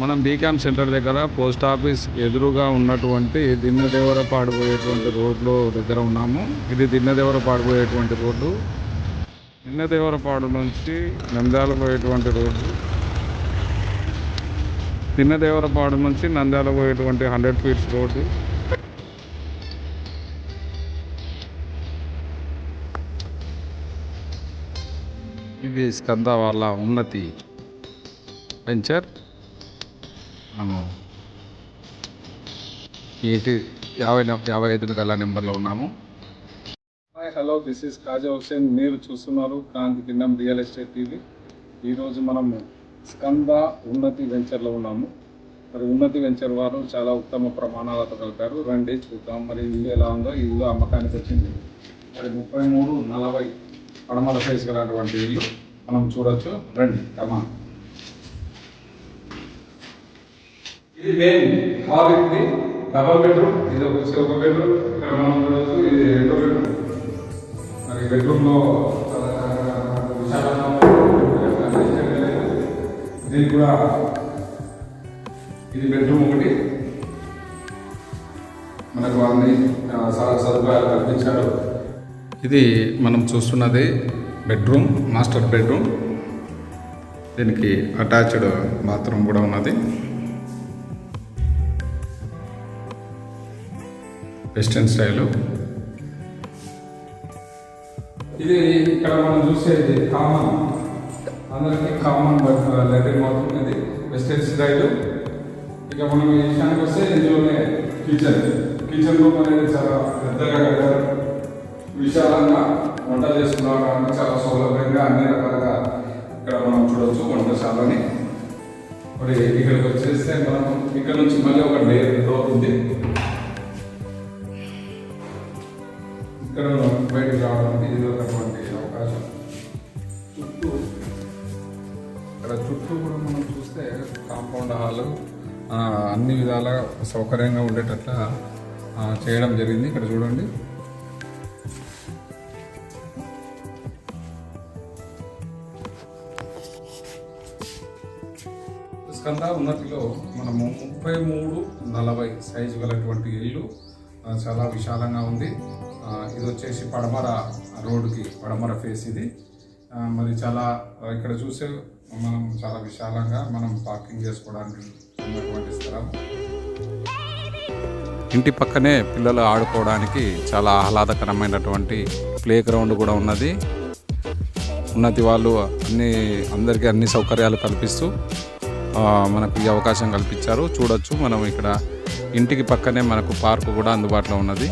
మనం BCom centre దగ్గర post office ఎదురుగా ఉన్నటువంటి దిన్నదేవర పాడిపోయేటువంటి రోడ్లో దగ్గర ఉన్నాము. ఇది దిన్నదేవర పాడిపోయేటువంటి రోడ్డు. దిన్నదేవరపాడు నుంచి నంద్యాల పోయేటువంటి రోడ్డు. దిన్నదేవరపాడు నుంచి నంద్యాల పోయేటువంటి హండ్రెడ్ ఫీట్స్ రోడ్డు. ఇది స్కంద వాళ్ళ ఉన్నతి. వెంచర్ మనము ఏటి యాభై యాభై ఐదు గల నెంబర్లో ఉన్నాము. Hi hello this is Khaja Hussain మీరు చూస్తున్నారు క్రాంతి కిందం రియల్ ఎస్టేట్ టీవీ. ఈరోజు మనము స్కంద ఉన్నతి వెంచర్లో ఉన్నాము. మరి ఉన్నతి వెంచర్ వారు చాలా ఉత్తమ ప్రమాణాలతో కలిపారు రండి చూద్దాం. మరి ఇల్లు ఎలా ఉందో ఇల్లు అమ్మకానికి వచ్చింది. మరి ముప్పై మూడు నలభై పడమల సైజు గలటువంటి ఇల్లు మనం చూడొచ్చు. రండి కమా ఇది మెయిన్ హాల్ ఇది. డబల్ బెడ్రూమ్ ఇది ఒక ఒక బెడ్రూమ్ ఇక్కడ మనం చూడొచ్చు ఇది రెండో బెడ్రూమ్ మరి బెడ్రూమ్లో విశాలంగా దీనికి కూడా ఇది బెడ్రూమ్ ఒకటి. మనకు అన్ని సదుపాయాలు కల్పించారు. ఇది మనం చూస్తున్నది బెడ్రూమ్ మాస్టర్ బెడ్రూమ్ దీనికి అటాచ్డ్ బాత్రూమ్ కూడా ఉన్నది. Western style. ఇది ఇక్కడ మనం చూసేది కామన్. అందరికి కామన్ లెటర్ మాత్రం ఇది వెస్టర్న్ స్టైలు. ఇక మనం ఈ విషయానికి వస్తే ఇందులోనే కిచెన్. కిచెన్ రూమ్ అనేది చాలా పెద్దగా కట్టారు. విశాలంగా వంట చేసుకోవడానికి చాలా సౌలభ్యంగా అన్ని రకాలుగా ఇక్కడ మనం చూడవచ్చు వంటశాలని మరి ఇక్కడికి వచ్చేస్తే మనం ఇక్కడ నుంచి మళ్ళీ ఒక డోర్ ఇక్కడ చుట్టూ కూడా మనం చూస్తే కాంపౌండ్ హాల్ అన్ని విధాల సౌకర్యంగా ఉండేటట్ల చేయడం జరిగింది. ఇక్కడ చూడండి. స్కంద ఉన్నతిలో మనము ముప్పై మూడు నలభై సైజు గలటువంటి ఇల్లు చాలా విశాలంగా ఉంది. ఇది వచ్చేసి పడమర రోడ్డుకి పడమర ఫేస్ ఇది. మరి చాలా ఇక్కడ చూసే మనం చాలా విశాలంగా మనం పార్కింగ్ చేసుకోవడానికి ఉన్నటువంటి స్థలం. ఇంటి పక్కనే పిల్లలు ఆడుకోవడానికి చాలా ఆహ్లాదకరమైనటువంటి ప్లే గ్రౌండ్ కూడా ఉన్నది. ఉన్నతి వాళ్ళు అన్ని అందరికీ అన్ని సౌకర్యాలు కల్పిస్తూ మనకు ఈ అవకాశం కల్పించారు. చూడొచ్చు మనం ఇక్కడ ఇంటికి పక్కనే మనకు పార్కు కూడా అందుబాటులో ఉన్నది.